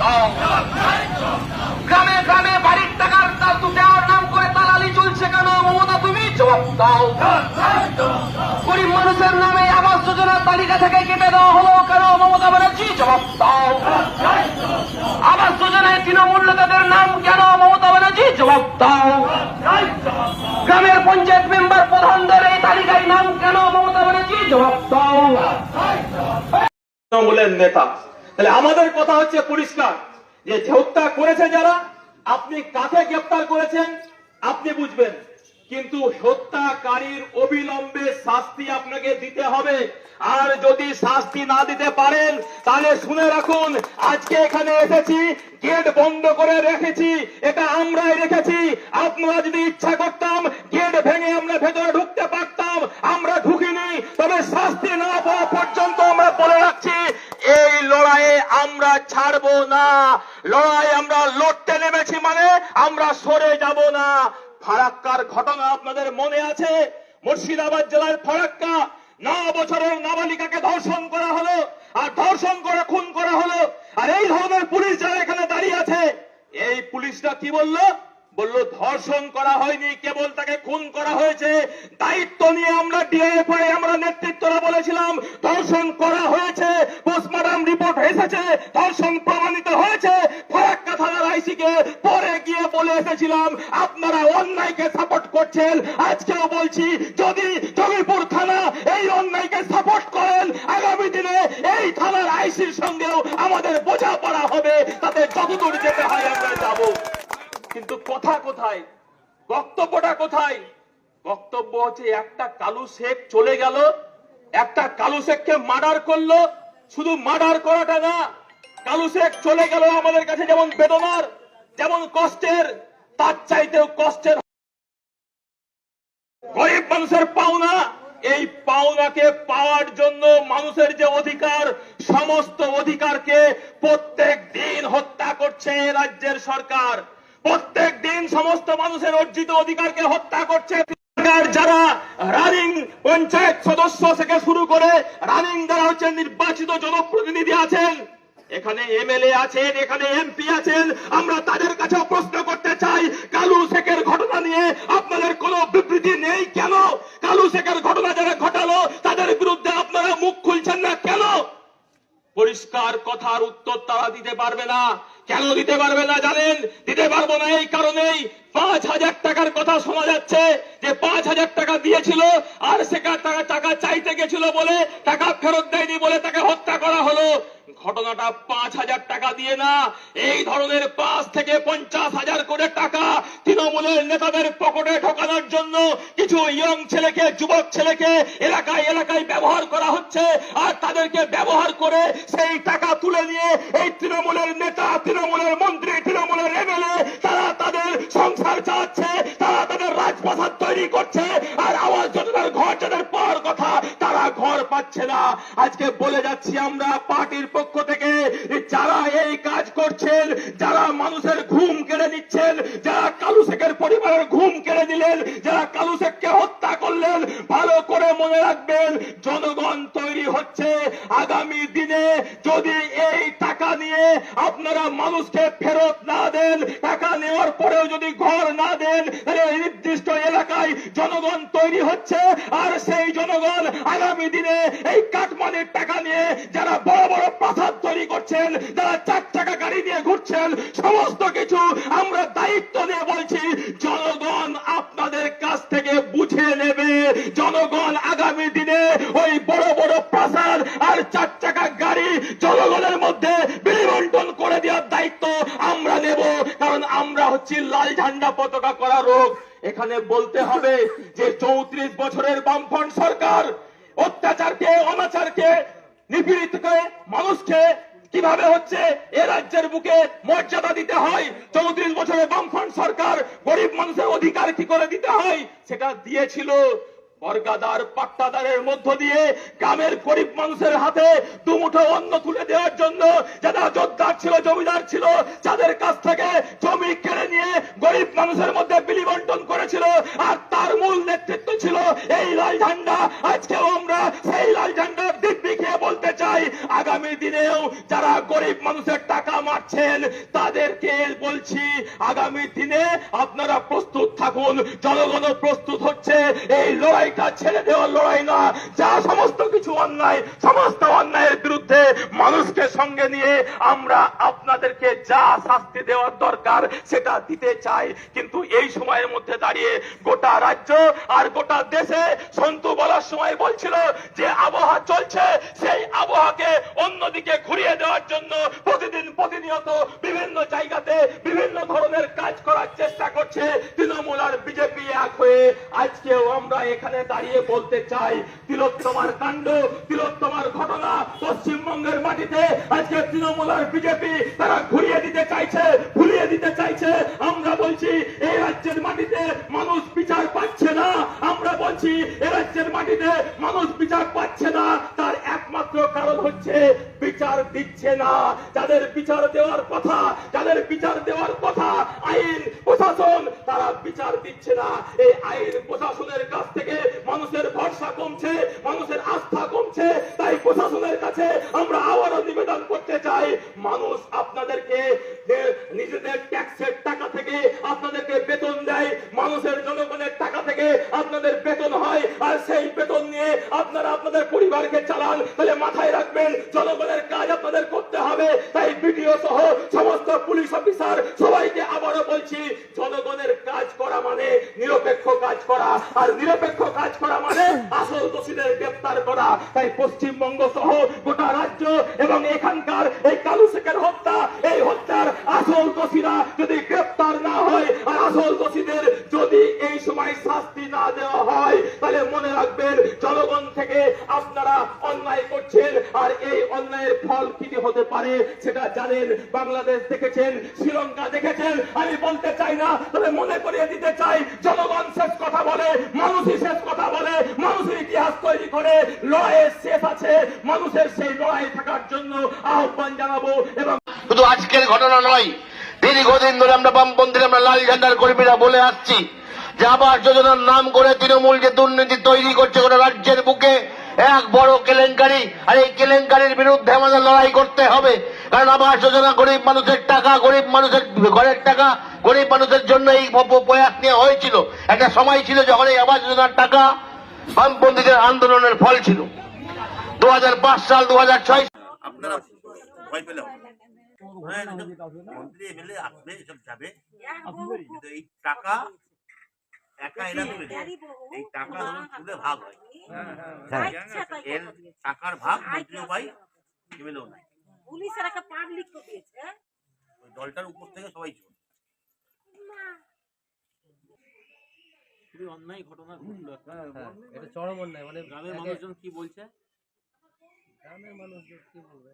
দাও গ্রামে গ্রামে বাড়ির টাকার তাল দেওয়ার নাম করে দালালি চলছে কেন? মমতা, তুমি জবাব দাও। গরিব মানুষের নামে আবাস যোজনার তালিকা থেকে কেটে দেওয়া হলো কেন? মমতা ব্যানার্জি, জবাব দাও। আবাস যোজনায় তৃণমূল নেতাদের নাম কেন? মমতা ব্যানার্জি, জবাব দাও। গ্রামের পঞ্চায়েত মেম্বার প্রধানদের এই তালিকায় নাম কেন? মমতা ব্যানার্জি, জবাব দাও। তৃণমূলের নেতা। তাহলে আমাদের কথা হচ্ছে পরিষ্কার যে হত্যা করেছে যারা, আপনি কাকে গ্রেপ্তার করেছেন আপনি বুঝবেন। কিন্তু হত্যাকারীর অবিলম্বে শাস্তি আপনাকে দিতে হবে। আর যদি শাস্তি না দিতে পারেন, তাহলে শুনে রাখুন, আজকে এখানে এসেছি, গেট বন্ধ করে রেখেছি, এটা আমরাই রেখেছি। আপনারা যদি ইচ্ছা করতাম, গেট ভেঙে আমরা ভেতরে ঢুকতে পারতাম, আমরা ঢুকিনি, তবে শাস্তি না পাওয়া পর্যন্ত আমরা বলে রাখছি আমরা ছাড়ব না। লড়াই আমরা লড়তে নেমেছি মানে আমরা সরে যাব না। ফারাক্কার ঘটনা আপনাদের মনে আছে? মুর্শিদাবাদ জেলার ফারাক্কা, ন বছরের নাবালিকাকে ধর্ষণ করা হলো, আর ধর্ষণ করে খুন করা হলো। আর এই ধরনের পুলিশ যারা এখানে দাঁড়িয়ে আছে, এই পুলিশরা কি বলল? বলল, ধর্ষণ করা হয়নি, কেবল তাকে খুন করা হয়েছে। দায়িত্ব নিয়ে আমরা ডিআইএফআই আমরা নেতৃত্বরা বলেছিলাম, ধর্ষণ করা হয়েছে পোস্টমর্টম রিপোর্ট এসেছে, ধর্ষণ প্রমাণিত হয়েছে। ফারাক্কা থানার আইসিকে পরে গিয়ে বলে এসেছিলাম, আপনারা অন্যায়কে সাপোর্ট করছেন। আজকেও বলছি, যদি জমিপুর থানা এই অন্যায়কে সাপোর্ট করেন, আগামী দিনে এই থানার আইসির সঙ্গেও আমাদের বোঝাপড়া হবে। তাতে যতদূর যেতে হয় আমরা যাব। কিন্তু কথা কোথায়? বক্তব্যটা কোথায়? বক্তব্য হচ্ছে, একটা কালু শেখ চলে গেল, একটা কালু শেখকে মার্ডার করল। শুধু মার্ডার করাটা না, কালু শেখ চলে গেল আমাদের কাছে যেমন বেদনার, যেমন কষ্টের, তার চাইতেও কষ্টের। গরিব মানুষের পাওনা, এই পাওনাকে পাওয়ার জন্য মানুষের যে অধিকার, সমস্ত অধিকারকে প্রত্যেক দিন হত্যা করছে রাজ্যের সরকার। প্রত্যেক দিন সমস্ত মানুষের অর্জিত অধিকারকে হত্যা করছে যারা রানিং পঞ্চায়েত সদস্য থেকে শুরু করে রানিং যারা হচ্ছে নির্বাচিত জনপ্রতিনিধি আছেন, এখানে এমএলএ আছেন, এখানে এমপি আছেন, আমরা তাদের কাছে প্রশ্ন করতে চাই, কালু শেখের ঘটনা নিয়ে আপনাদের কোনো বিবৃতি নেই কেন? কালু শেখের ঘটনা যারা ঘটালো, তাদের বিরুদ্ধে আপনারা মুখ খুলছেন না কেন? পরিষ্কার কথার উত্তর তারা দিতে পারবে না। কেন দিতে পারবে না জানেন? দিতে পারব না এই কারণেই পাঁচ হাজার টাকার কথা শোনা যাচ্ছে যে পাঁচ হাজার টাকা দিয়েছিল আর সেখান টাকা টাকা চাইতে গেছিল বলে টাকা ফেরত দেয়নি বলে তাকে হত্যা করা হলো। ঘটনাটা পাঁচ হাজার টাকা দিয়ে না, এই ধরনের পাঁচ থেকে পঞ্চাশ হাজার করে টাকা তৃণমূলের নেতাদের পকেটে ঢোকানোর জন্য কিছু ইয়ং ছেলেকে, যুবক ছেলেকে এলাকায় এলাকায় ব্যবহার করা হচ্ছে, আর তাদেরকে ব্যবহার করে সেই টাকা তুলে নিয়ে এই তৃণমূলের নেতা, তৃণমূলের মন্ত্রী, তৃণমূলের এমএলএ, তারা তাদের সংসার চালাচ্ছে, তারা তাদের আজকে বলে যাচ্ছি আমরা পার্টির পক্ষ থেকে যারা এই কাজ করছেন, যারা মানুষের ঘুম কেড়ে নিচ্ছেন, যারা কালু শেখের পরিবারের ঘুম কেড়ে দিলেন যারা কালু শেখকে হত্যা করলেন করে মনে রাখবেন, জনগণ তৈরি হচ্ছে। আগামী দিনে যদি এই টাকা নিয়ে আপনারা মানুষকে ফেরত না দেন, টাকা নেওয়ার পরেও যদি ঘর না দেন, তাহলে নির্দিষ্ট এলাকায় জনগণ তৈরি হচ্ছে। আর সেই জনগণ আগামী দিনে এই কাটমানির টাকা নিয়ে যারা বড় বড় প্রাসাদ তৈরি করছেন, যারা চার চাকা গাড়ি নিয়ে ঘুরছেন, সমস্ত কিছু আমরা দায়িত্ব নিয়ে বলছি, জনগণ আপনাদের কাছ থেকে বুঝে নেবে। জনগণ আগামী দিনে ওই বড় বড় প্রাসাদ আর চার চাকা গাড়ি জনগণের মধ্যে বিলিবন্টন করে দেওয়ার দায়িত্ব আমরা নেব। কারণ আমরা হচ্ছি লাল ঝান্ডা পতাকা করা রোগ। এখানে বলতে হবে যে চৌত্রিশ বছরের বামফ্রন্ট সরকার অত্যাচারকে, অনাচারকে, নিপীড়িতকে, মানুষকে কীভাবে হচ্ছে এ রাজ্যের বুকে মর্যাদা দিতে হয়? চৌত্রিশ বছরের বামফ্রন্ট সরকার গরিব মানুষের অধিকার কি করে দিতে হয়? সেটা দিয়েছিল বর্গাদার পাট্টাদারের মধ্য দিয়ে গ্রামের গরিব মানুষের হাতে দুমুঠো অন্ন তুলে দেওয়ার জন্য যারা যোদ্ধার ছিল, জমিদার ছিল, যাদের কাছ থেকে জমি কেড়ে নিয়ে গরিব মানুষের মধ্যে বিলি বন্টন করেছিল আর তার মূল নেতৃত্ব ছিল এই লাল ঝান্ডা। আজকেও আমরা সেই লাল ঝান্ডার আগামী দিনেও যারা গরিব মানুষের টাকা মারছে পাচ্ছেন তাদেরকে বলছি, আগামী দিনে আপনারা প্রস্তুত থাকুন। জনগণ প্রস্তুত হচ্ছে, এই লড়াইটা ছেড়ে দেওয়ার লড়াই না। যা সমস্ত কিছু অন্যায়, সমস্ত অন্যায়ের বিরুদ্ধে মানুষকে সঙ্গে নিয়ে আমরা আপনাদেরকে যা শাস্তি দেওয়ার দরকার সেটা দিতে চাই। কিন্তু এই সময়ের মধ্যে দাঁড়িয়ে গোটা রাজ্য আর গোটা দেশে সন্তু বলার সময় বলছিল যে, আবহাওয়া চলছে এখানে দাঁড়িয়ে বলতে চাই, তিলোত্তমার কাণ্ড, তিলোত্তমার ঘটনা পশ্চিমবঙ্গের মাটিতে আজকে তৃণমূল আর বিজেপি তারা ঘুরিয়ে দিতে চাইছে, ভুলিয়ে দিতে চাইছে। আমরা বলছি এই রাজ্যের মাটিতে মানুষ বিচার পাচ্ছে না। আমরা বলছি, এ রাজ্যের মাটিতে মানুষ বিচার পাচ্ছে না। তার একমাত্র কারণ হচ্ছে বিচার দিচ্ছে না। যাদের বিচার দেওয়ার কথা, যাদের বিচার দেওয়ার কথা আইন, প্রশাসন, তারা বিচার দিচ্ছে না। এই আইন প্রশাসনের কাছ থেকে মানুষের ভরসা কমছে, মানুষের আস্থা কমছে। তাই প্রশাসনের কাছে আমরা আবারও নিবেদন করতে চাই, মানুষ আপনাদেরকে নিজেদের ট্যাক্সের টাকা থেকে আপনাদেরকে বেতন দেয়, মানুষের জনগণের টাকা থেকে আপনাদের বেতন হয়, আর সেই বেতন নিয়ে আপনারা আপনাদের পরিবারকে চালান, তাহলে মাথায় রাখবেন, জনগণের কাজ আপনাদের করতে হবে। তাই বিডিও সহ সমস্ত পুলিশ অফিসার সবাইকে আবারও বলছি, জনগণের কাজ করা মানে নিরপেক্ষ কাজ করা। আর নিরপেক্ষ কাজ করা মানে আসল দোষীদের গ্রেপ্তার করা। তাই পশ্চিমবঙ্গ সহ গোটা রাজ্য এবং এখানকার এই কালু শেখের হত্যা, এই হত্যার আসল দোষীরা যদি গ্রেপ্তার না হয়, আর আসল দোষীদের যদি এই সময় শাস্তি না দেওয়া হয়, তাহলে মনে রাখবেন, জনগণ থেকে আপনারা অন্যায় করছেন। আর এই অন্যায়ের ফল কি হতে পারে সেটা জানেন। বাংলাদেশ দেখেছেন, শ্রীলঙ্কা দেখেছেন। আমি বলতে চাই না, তবে মনে করিয়ে দিতে চাই, জনগণ শেষ কথা বলে, মানুষই শেষ কথা বলে, মানুষের ইতিহাস তৈরি করে লড়াইয়ের শেষ আছে। মানুষের সেই লড়াই থাকার জন্য আহ্বান জানাব এবং শুধু আজকের ঘটনা নয়, দীর্ঘদিন ধরে আমরা বামপন্থীরা, আমরা লাল ঝান্ডার কর্মীরা বলে আসছি যে আবাস যোজনার নাম করে তৃণমূল যে দুর্নীতি তৈরি করছে গোটা রাজ্যের বুকে। এক বড় কেলেঙ্কারি। আর এই কেলেঙ্কারির বিরুদ্ধে আমাদের লড়াই করতে হবে। কারণ আবাস যোজনা গরিব মানুষের টাকা, গরিব মানুষের ঘরের টাকা, গরিব মানুষের জন্য এই প্রয়াস নেওয়া হয়েছিল। একটা সময় ছিল যখন এই আবাস যোজনার টাকা বামপন্থীদের আন্দোলনের ফল ছিল। দু হাজার পাঁচ সাল দু হাজার ছয় মন্ত্রী, এমএলএ আসবে, এসব যাবে। এই টাকা একা এরা তুলে এই টাকা তুলে ভাগ হয়। এর টাকার ভাগ মন্ত্রীও পাই এমএলএও নাই। পুলিশের একটা পাবলিক তো দিয়েছে হ্যাঁ? দলটার উপর থেকে সবাই খুবই অন্যায় ঘটনা ঘটলো এটা চরম অন্যায় মানে গ্রামের মানুষজন কি বলছে? গ্রামের মানুষজন কি বলবে?